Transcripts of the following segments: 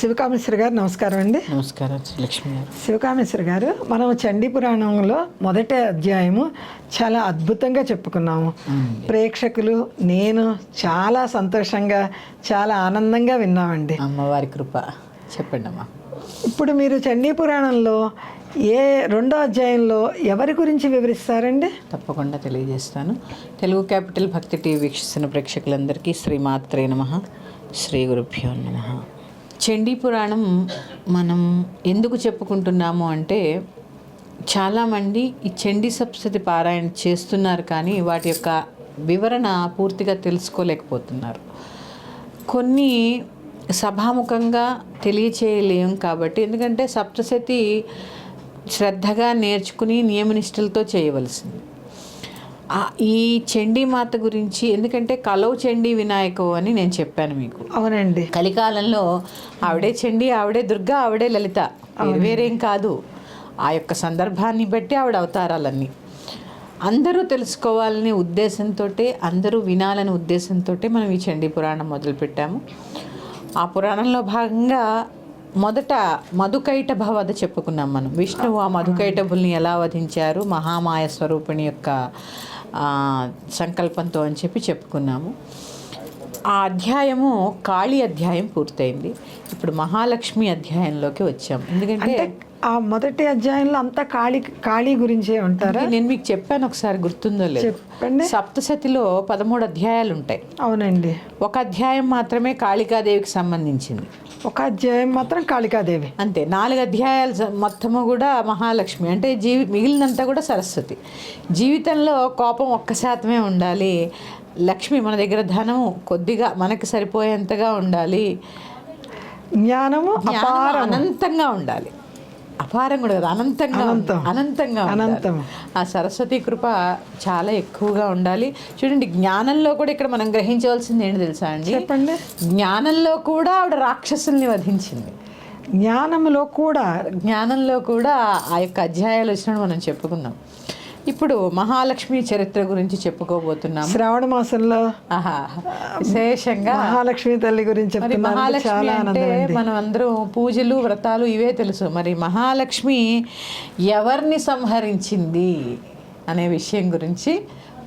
శివకామేశ్వర గారు నమస్కారం అండి. నమస్కారం లక్ష్మి గారు. శివకామేశ్వర గారు మనం చండీ పురాణంలో మొదటి అధ్యాయము చాలా అద్భుతంగా చెప్పుకున్నాము. ప్రేక్షకులు నేను చాలా సంతోషంగా చాలా ఆనందంగా విన్నామండి. అమ్మవారి కృప. చెప్పండి అమ్మా. ఇప్పుడు మీరు చండీ పురాణంలో ఏ రెండో అధ్యాయంలో ఎవరి గురించి వివరిస్తారండి? తప్పకుండా తెలియజేస్తాను. తెలుగు క్యాపిటల్ భక్తి టీవీ వీక్షిస్తున్న ప్రేక్షకులందరికీ శ్రీమాత్రే నమ. శ్రీ గురుభ్యో నమ. చండీ పురాణం మనం ఎందుకు చెప్పుకుంటున్నాము అంటే చాలామంది ఈ చండీ సప్తతి పారాయణ చేస్తున్నారు కానీ వాటి యొక్క వివరణ పూర్తిగా తెలుసుకోలేకపోతున్నారు. కొన్ని సభాముఖంగా తెలియచేయలేం కాబట్టి ఎందుకంటే సప్తశతి శ్రద్ధగా నేర్చుకుని నియమనిష్టలతో చేయవలసింది. ఈ చండీ మాత గురించి ఎందుకంటే కలవు చండీ వినాయకం అని నేను చెప్పాను మీకు. అవునండి. కలికాలంలో ఆవిడే చండీ ఆవిడే దుర్గా ఆవిడే లలిత. వేరు కాదు. ఆ యొక్క సందర్భాన్ని బట్టి ఆవిడ అవతారాలన్నీ. అందరూ తెలుసుకోవాలనే ఉద్దేశంతో అందరూ వినాలనే ఉద్దేశంతో మనం ఈ చండీ పురాణం మొదలుపెట్టాము. ఆ పురాణంలో భాగంగా మొదట మధుకైట భవద చెప్పుకున్నాం మనం. విష్ణువు ఆ మధుకైటభుల్ని ఎలా వధించారు? మహామాయ స్వరూపిణి యొక్క సంకల్పంతో అని చెప్పి చెప్పుకున్నాము. ఆ అధ్యాయము కాళీ అధ్యాయం పూర్తయింది. ఇప్పుడు మహాలక్ష్మి అధ్యాయంలోకి వచ్చాం ఎందుకంటే ఆ మొదటి అధ్యాయంలో అంతా కాళీ కాళీ గురించే ఉంటారా? నేను మీకు చెప్పాను ఒకసారి గుర్తుందో లేదు. చెప్పండి. సప్తశతిలో పదమూడు అధ్యాయాలు ఉంటాయి. అవునండి. ఒక అధ్యాయం మాత్రమే కాళికాదేవికి సంబంధించింది. ఒక అధ్యాయం మాత్రం కాళికాదేవి. అంతే నాలుగు అధ్యాయాలు మొత్తము కూడా మహాలక్ష్మి. అంటే జీవి మిగిలినంతా కూడా సరస్వతి. జీవితంలో కోపం ఒక్క శాతమే ఉండాలి. లక్ష్మి మన దగ్గర ధనం కొద్దిగా మనకి సరిపోయేంతగా ఉండాలి. జ్ఞానము అనంతంగా ఉండాలి. అపారం కూడా కదా అనంతంగా అనంతం. అనంతంగా. అనంతం. ఆ సరస్వతి కృప చాలా ఎక్కువగా ఉండాలి చూడండి జ్ఞానంలో కూడా ఇక్కడ మనం గ్రహించవలసింది ఏంటి తెలుసా అండి చెప్పండి జ్ఞానంలో కూడా ఆవిడ రాక్షసుల్ని వధించింది జ్ఞానములో కూడా జ్ఞానంలో కూడా ఆ యొక్క అధ్యాయాలు వచ్చినట్టు మనం చెప్పుకుందాం ఇప్పుడు మహాలక్ష్మి చరిత్ర గురించి చెప్పుకోబోతున్నాము శ్రావణ మాసంలో ఆహా విశేషంగా మహాలక్ష్మి తల్లి గురించి మహాలక్ష్మి అంటే మనం అందరం పూజలు వ్రతాలు ఇవే తెలుసు. మరి మహాలక్ష్మి ఎవరిని సంహరించింది అనే విషయం గురించి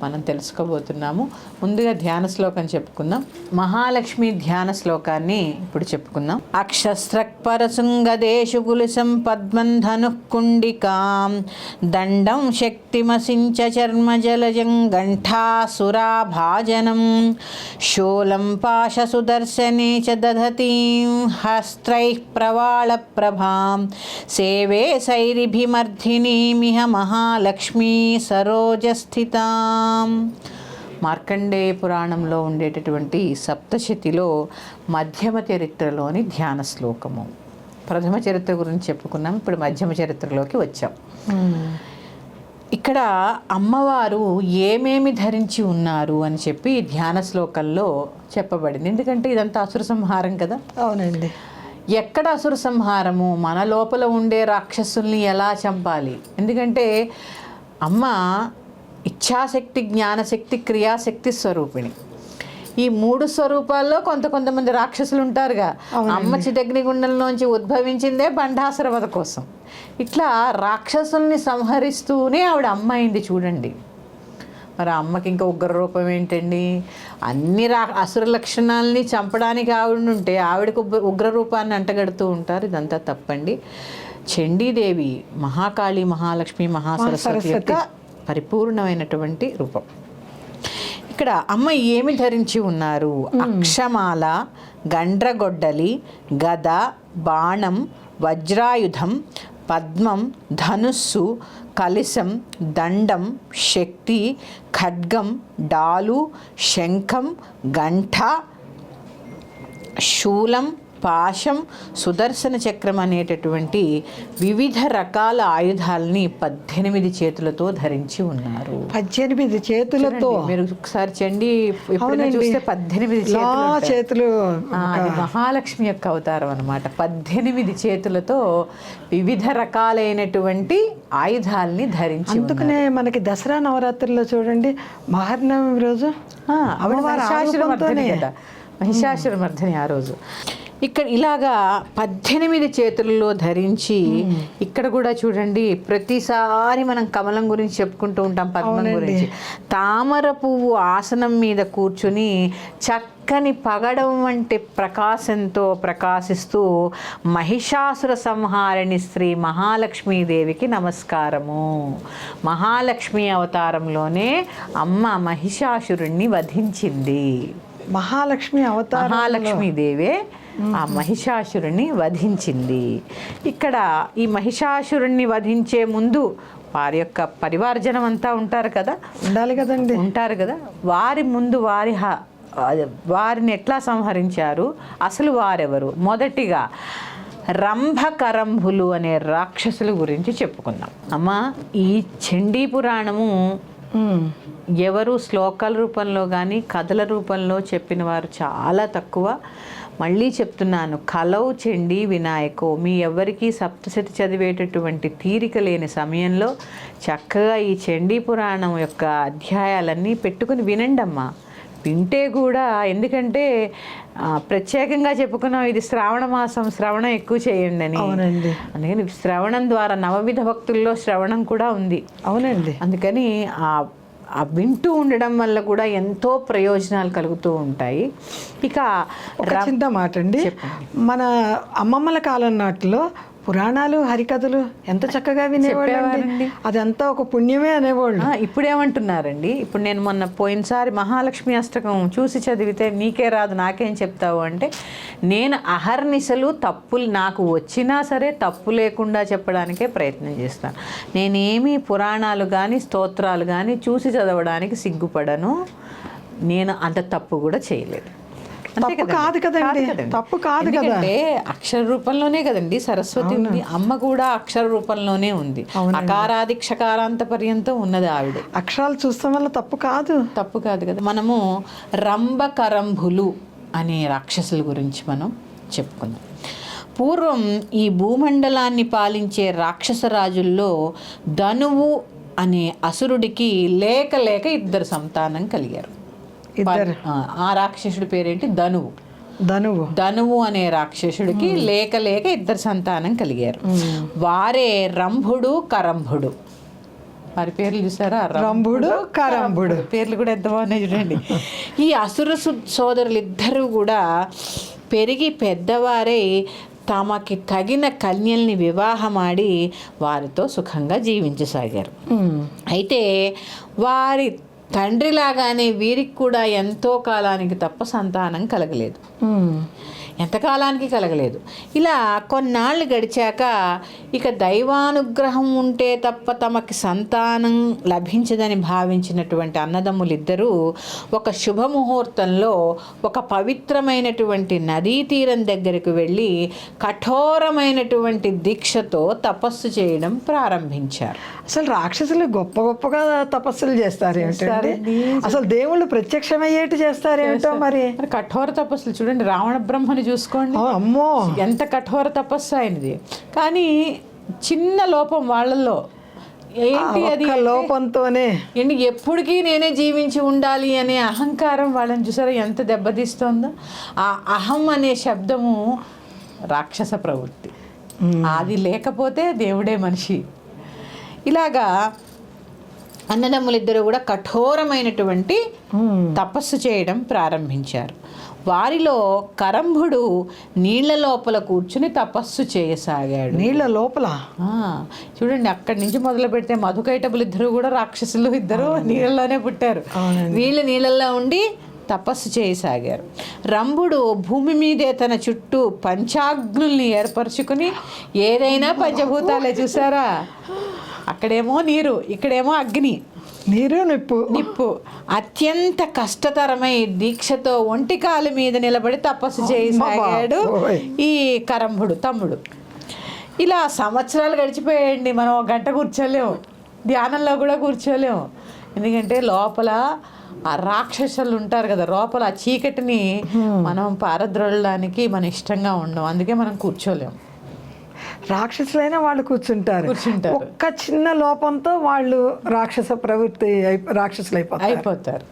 మనం తెలుసుకోబోతున్నాము. ముందుగా ధ్యాన శ్లోకం చెప్పుకుందాం. మహాలక్ష్మి ధ్యాన శ్లోకాన్ని ఇప్పుడు చెప్పుకుందాం. అక్షస్త్రక్పరశృంగదేశు గులుసం పద్మంధనుకుండికాం కుండికాం. దండం శక్తిమసించ చర్మజలజం గంఠాసురాభాజనం శూలం పాశసుదర్శనే చ దధతీం. హస్త్రైః ప్రవాళప్రభాం. సేవే సైరిభిమర్ధినీమిహ మహాలక్ష్మీ సరోజస్థితాం. మార్కండేయ పురాణంలో ఉండేటటువంటి సప్తశతిలో మధ్యమ చరిత్రలోని ధ్యాన శ్లోకము. ప్రథమ చరిత్ర గురించి చెప్పుకున్నాం ఇప్పుడు మధ్యమ చరిత్రలోకి వచ్చాం. ఇక్కడ అమ్మవారు ఏమేమి ధరించి ఉన్నారు అని చెప్పి ధ్యాన శ్లోకంలో చెప్పబడింది. ఎందుకంటే ఇదంతా అసుర సంహారం కదా. అవునండి. ఎక్కడ అసుర సంహారము? మన లోపల ఉండే రాక్షసుల్ని ఎలా చంపాలి? ఎందుకంటే అమ్మ ఇచ్ఛాశక్తి జ్ఞానశక్తి క్రియాశక్తి స్వరూపిణి. ఈ మూడు స్వరూపాల్లో కొంత కొంతమంది రాక్షసులు ఉంటారుగా. అమ్మ చిదగ్నిగుండంలోంచి ఉద్భవించిందే బండాసుర వధ కోసం. ఇట్లా రాక్షసుల్ని సంహరిస్తూనే ఆవిడ అమ్మ అయింది చూడండి. మరి అమ్మకి ఇంకా ఉగ్ర రూపం ఏంటండి? అన్ని రా అసుర లక్షణాలని చంపడానికి ఆవిడ ఉంటే ఆవిడకు ఉగ్ర రూపాన్ని అంటగడుతూ ఉంటారు. ఇదంతా తప్పండి. చండీదేవి మహాకాళి మహాలక్ష్మి మహాసరస్వతి యొక్క పరిపూర్ణమైనటువంటి రూపం. ఇక్కడ అమ్మ ఏమి ధరించి ఉన్నారు? అక్షమాల గండ్రగొడ్డలి గద బాణం వజ్రాయుధం పద్మం ధనుస్సు కలిసం దండం శక్తి ఖడ్గం డాలు శంఖం గంఠ శూలం పాశం సుదర్శన చక్రం అనేటటువంటి వివిధ రకాల ఆయుధాలని పద్దెనిమిది చేతులతో ధరించి ఉన్నారు. పద్దెనిమిది చేతులతో? మీరు ఒకసారి చండి. చూస్తే పద్దెనిమిది చేతులు అది మహాలక్ష్మి యొక్క అవతారం అనమాట పద్దెనిమిది చేతులతో వివిధ రకాలైనటువంటి ఆయుధాలని ధరించి. అందుకనే మనకి దసరా నవరాత్రుల్లో చూడండి మహర్నవమి రోజు? ఆ, ఆవిడ అమ్మవారి మహిషాసుర ఆరూపంతోనే. మర్దిని కదా. మహిషాసుర మర్దిని ఆ రోజు. ఇక్కడ ఇలాగా పద్దెనిమిది చేతుల్లో ధరించి ఇక్కడ కూడా చూడండి ప్రతిసారి మనం కమలం గురించి చెప్పుకుంటూ ఉంటాం పద్మం గురించి. తామర పువ్వు ఆసనం మీద కూర్చుని చక్కని పగడం వంటి ప్రకాశంతో ప్రకాశిస్తూ మహిషాసుర సంహారిణి శ్రీ మహాలక్ష్మీదేవికి నమస్కారము. మహాలక్ష్మి అవతారంలోనే అమ్మ మహిషాసురుణ్ణి వధించింది. మహాలక్ష్మి అవతారం మహాలక్ష్మీదేవే ఆ మహిషాసురుణ్ణి వధించింది. ఇక్కడ ఈ మహిషాసురుణ్ణి వధించే ముందు వారి యొక్క పరివారజనం అంతా ఉంటారు కదా? ఉండాలి కదండి. ఉంటారు కదా? వారి ముందు వారి వారిని ఎట్లా సంహరించారు? అసలు వారెవరు? మొదటిగా రంభకరంభులు అనే రాక్షసుల గురించి చెప్పుకుందాం. అమ్మా ఈ చండీ పురాణము. ఎవరు శ్లోకాల రూపంలో కానీ కథల రూపంలో చెప్పిన వారు చాలా తక్కువ. మళ్ళీ చెప్తున్నాను కలవు చెండి వినాయకో. మీ ఎవరికి సప్తశతి చదివేటటువంటి తీరిక లేని సమయంలో చక్కగా ఈ చండీ పురాణం యొక్క అధ్యాయాలన్నీ పెట్టుకుని వినండి అమ్మా వింటే కూడా ఎందుకంటే ప్రత్యేకంగా చెప్పుకున్నాం ఇది శ్రావణ మాసం శ్రవణం ఎక్కువ చేయండి అని. అవునండి. అందుకని శ్రవణం ద్వారా నవవిధ భక్తుల్లో శ్రవణం కూడా ఉంది. అవునండి. అందుకని ఆ వింటూ ఉండడం వల్ల కూడా ఎంతో ప్రయోజనాలు కలుగుతూ ఉంటాయి. ఇక చిన్న మాట అండి మన అమ్మమ్మల కాలం నాటిలో పురాణాలు హరికథలు ఎంత చక్కగా వినేవాళ్ళండి. అదంతా ఒక పుణ్యమే అనేవాళ్ళు. ఇప్పుడేమంటున్నారండి ఇప్పుడు నేను మొన్న పోయినసారి మహాలక్ష్మి అష్టకం చూసి చదివితే నీకే రాదు నాకేం చెప్తావు అంటే నేను అహర్నిశలు తప్పులు నాకు వచ్చినా సరే తప్పు లేకుండా చెప్పడానికే ప్రయత్నం చేస్తాను. నేనేమి పురాణాలు కానీ స్తోత్రాలు కానీ చూసి చదవడానికి సిగ్గుపడను. నేను అంత తప్పు కూడా చేయలేదు. తప్పు? కాదు కదండి. తప్పు కాదు కదా. అక్షర రూపంలోనే కదండి సరస్వతి ఉంది. అమ్మ కూడా అక్షర రూపంలోనే ఉంది. అకారాది క్షకారాంత పర్యంతం ఉన్నది ఆవిడ. అక్షరాలు చూస్తాం వల్ల తప్పు కాదు. తప్పు కాదు కదా. మనము రంభకరంభులు అనే రాక్షసుల గురించి మనం చెప్పుకుందాం. పూర్వం ఈ భూమండలాన్ని పాలించే రాక్షస రాజుల్లో ధనువు అనే అసురుడికి లేక లేక ఇద్దరు సంతానం కలిగారు. ఇద్దరు. ఆ, రాక్షసుడి పేరేంటి? ధనువు. ధనువు. ధనువు అనే రాక్షసుడికి లేక లేక ఇద్దరు సంతానం కలిగారు. వారే రంభుడు కరంభుడు. వారి పేర్లు చూసారా? రంభుడు కరంభుడు. పేర్లు కూడా ఎంత బాగున్నాయి చూడండి. ఈ అసుర సోదరులు ఇద్దరూ కూడా పెరిగి పెద్దవారై తమకి తగిన కన్యల్ని వివాహమాడి వారితో సుఖంగా జీవించసాగారు. అయితే వారి తండ్రిలాగానే వీరికి కూడా ఎంతో కాలానికి తప్ప సంతానం కలగలేదు. ఎంతకాలానికి కలగలేదు. ఇలా కొన్నాళ్ళు గడిచాక ఇక దైవానుగ్రహం ఉంటే తప్ప తమకి సంతానం లభించదని భావించినటువంటి అన్నదమ్ములిద్దరూ ఒక శుభముహూర్తంలో ఒక పవిత్రమైనటువంటి నదీ తీరం దగ్గరకు వెళ్ళి కఠోరమైనటువంటి దీక్షతో తపస్సు చేయడం ప్రారంభించారు. అసలు రాక్షసులు గొప్ప గొప్పగా తపస్సులు చేస్తారు. అసలు దేవుళ్ళు ప్రత్యక్షమయ్యేటి చేస్తారేమిటో మరి? మరి కఠోర తపస్సులు చూడండి రావణ బ్రహ్మని చూసుకోండి. అమ్మో. ఎంత కఠోర తపస్సు అయినది కానీ చిన్న లోపం వాళ్ళల్లో. ఏంటి అది లోపంతోనే. ఏంటి ఎప్పటికీ నేనే జీవించి ఉండాలి అనే అహంకారం వాళ్ళని చూసారా ఎంత దెబ్బతీస్తోందో? ఆ అహం అనే శబ్దము రాక్షస ప్రవృత్తి. అది లేకపోతే దేవుడే మనిషి. ఇలాగా అన్నదమ్ములిద్దరూ కూడా కఠోరమైనటువంటి. తపస్సు చేయడం ప్రారంభించారు. వారిలో కరంభుడు నీళ్ళ లోపల కూర్చుని తపస్సు చేయసాగాడు. నీళ్ళ లోపల? చూడండి అక్కడి నుంచి మొదలు పెడితే మధుకైటబులు ఇద్దరు కూడా రాక్షసులు ఇద్దరు నీళ్ళలోనే పుట్టారు. వీళ్ళు నీళ్ళల్లో ఉండి తపస్సు చేయసాగారు. రంభుడు భూమి మీదే తన చుట్టూ పంచాగ్నుల్ని ఏర్పరచుకుని ఏదైనా పంచభూతాలే చూసారా? అక్కడేమో నీరు ఇక్కడేమో అగ్ని. నీరు నిప్పు. నిప్పు. అత్యంత కష్టతరమై దీక్షతో ఒంటికాలు మీద నిలబడి తపస్సు చేయసాగాడు. ఈ కరంభుడు తమ్ముడు. ఇలా సంవత్సరాలు గడిచిపోయాయండి మనం ఒక గంట కూర్చోలేము. ధ్యానంలో కూడా కూర్చోలేము. ఎందుకంటే లోపల ఆ రాక్షసులు ఉంటారు కదా లోపల ఆ చీకటిని మనం పారద్రోలడానికి మన ఇష్టంగా ఉండం. అందుకే మనం కూర్చోలేము. రాక్షసులైనా వాళ్ళు కూర్చుంటారు. కూర్చుంటారు. ఒక్క చిన్న లోపంతో వాళ్ళు రాక్షస ప్రవృత్తి అయి- రాక్షసులు అయిపోతారు. అయిపోతారు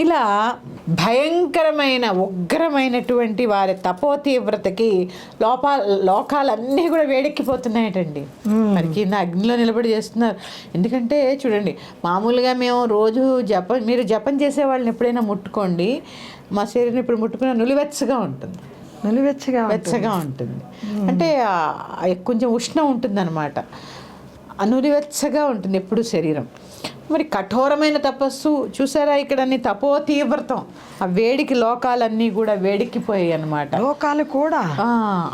ఇలా భయంకరమైన ఉగ్రమైనటువంటి వారి తపో తీవ్రతకి లోపా లోకాలన్నీ కూడా వేడెక్కిపోతున్నాయటండి. మరి కింద అగ్నిలో నిలబడి చేస్తున్నారు. ఎందుకంటే చూడండి మామూలుగా మేము రోజు జపం మీరు జపం చేసే వాళ్ళని ఎప్పుడైనా ముట్టుకోండి. మా శరీరం ఇప్పుడు ముట్టుకున్న నులివెచ్చగా ఉంటుంది. నిలువెచ్చగా ఉంటుంది. వెచ్చగా ఉంటుంది. అంటే కొంచెం ఉష్ణం ఉంటుంది అనమాట అనురివెచ్చగా ఉంటుంది ఎప్పుడు శరీరం. మరి కఠోరమైన తపస్సు చూసారా ఇక్కడ అన్ని తపో తీవ్రతం. ఆ వేడికి లోకాలన్నీ కూడా వేడెక్కిపోయాయి అనమాట లోకాలు కూడా?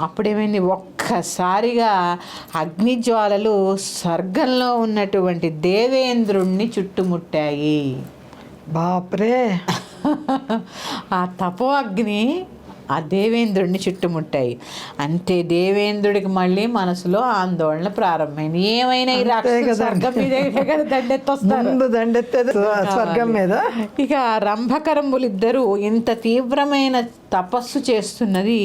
అప్పుడేమైంది? ఒక్కసారిగా అగ్నిజ్వాలలు స్వర్గంలో ఉన్నటువంటి దేవేంద్రుణ్ణి చుట్టుముట్టాయి. బాప్రే! ఆ తపో అగ్ని ఆ దేవేంద్రుడిని చుట్టుముట్టాయి. అంతే దేవేంద్రుడికి మళ్ళీ మనసులో ఆందోళన ప్రారంభమైంది ఏమైనా ఈ రాక్షసులు స్వర్గం మీదే కదా దండెత్తొస్తారు. ముందు దండెత్తేది స్వర్గం మీద? ఇక రంభకరంబులు ఇద్దరు ఇంత తీవ్రమైన తపస్సు చేస్తున్నది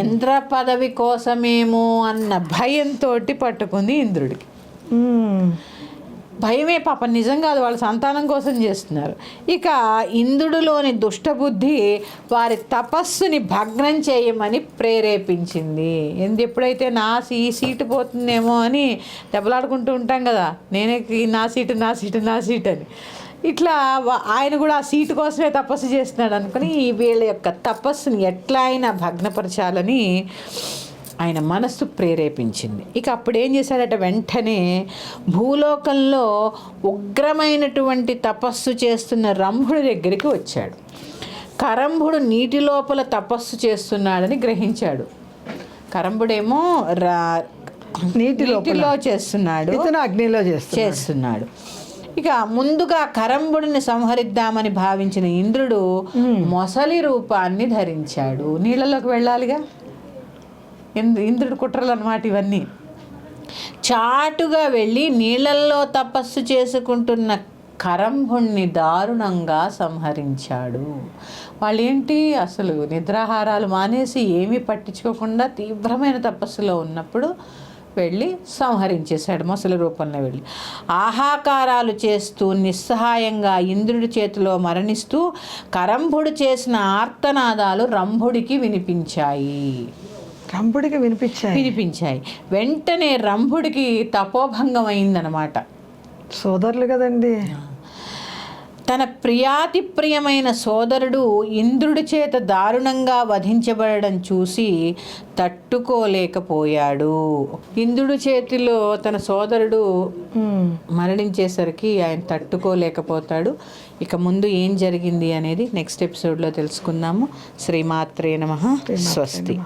ఇంద్ర పదవి కోసమేమో అన్న భయంతో పట్టుకుంది ఇంద్రుడికి. భయమే పాపం. నిజం కాదు వాళ్ళ సంతానం కోసం చేస్తున్నారు. ఇక ఇంద్రుడిలోని దుష్టబుద్ధి వారి తపస్సుని భగ్నం చేయమని ప్రేరేపించింది. ఎందు ఎప్పుడైతే నా సీ ఈ సీటు పోతుందేమో అని దెబ్బలాడుకుంటూ ఉంటాం కదా. నేనే నా సీటు నా సీటు నా సీటు అని. ఇట్లా ఆయన కూడా ఆ సీటు కోసమే తపస్సు చేస్తున్నాడు అనుకుని వీళ్ళ యొక్క తపస్సుని ఎట్లా అయినా భగ్నపరచాలని ఆయన మనస్సు ప్రేరేపించింది. ఇక అప్పుడు ఏం చేశాడట వెంటనే భూలోకంలో ఉగ్రమైనటువంటి తపస్సు చేస్తున్న రంభుడి దగ్గరికి వచ్చాడు. కరంభుడు నీటి లోపల తపస్సు చేస్తున్నాడని గ్రహించాడు. కరంభుడేమో రా నీటి నీటిలో చేస్తున్నాడు. ఇతను అగ్నిలో చేస్తున్నాడు. ఇక ముందుగా కరంబుడిని సంహరిద్దామని భావించిన ఇంద్రుడు మొసలి రూపాన్ని ధరించాడు. నీళ్ళలోకి వెళ్ళాలిగా? ఇంద్రుడు కుట్రలు అనమాట ఇవన్నీ. చాటుగా వెళ్ళి నీళ్ళల్లో తపస్సు చేసుకుంటున్న కరంభుణ్ణి దారుణంగా సంహరించాడు. వాళ్ళేంటి? అసలు నిద్రాహారాలు మానేసి ఏమీ పట్టించుకోకుండా తీవ్రమైన తపస్సులో ఉన్నప్పుడు వెళ్ళి సంహరించేశాడు మొసలి రూపంలో వెళ్ళి. ఆహాకారాలు చేస్తూ నిస్సహాయంగా ఇంద్రుడి చేతిలో మరణిస్తూ కరంభుడు చేసిన ఆర్తనాదాలు రంభుడికి వినిపించాయి. రంపుడికి వినిపించాయి. వినిపించాయి. వెంటనే రంభుడికి తపోభంగం అయిందనమాట సోదరులు కదండి. తన ప్రియాతి ప్రియమైన సోదరుడు ఇంద్రుడి చేత దారుణంగా వధించబడడం చూసి తట్టుకోలేకపోయాడు. ఇంద్రుడి చేతిలో తన సోదరుడు. మరణించేసరికి ఆయన తట్టుకోలేకపోతాడు. ఇక ముందు ఏం జరిగింది అనేది నెక్స్ట్ ఎపిసోడ్లో తెలుసుకుందాము. శ్రీమాత్రే నమ. స్వస్తి.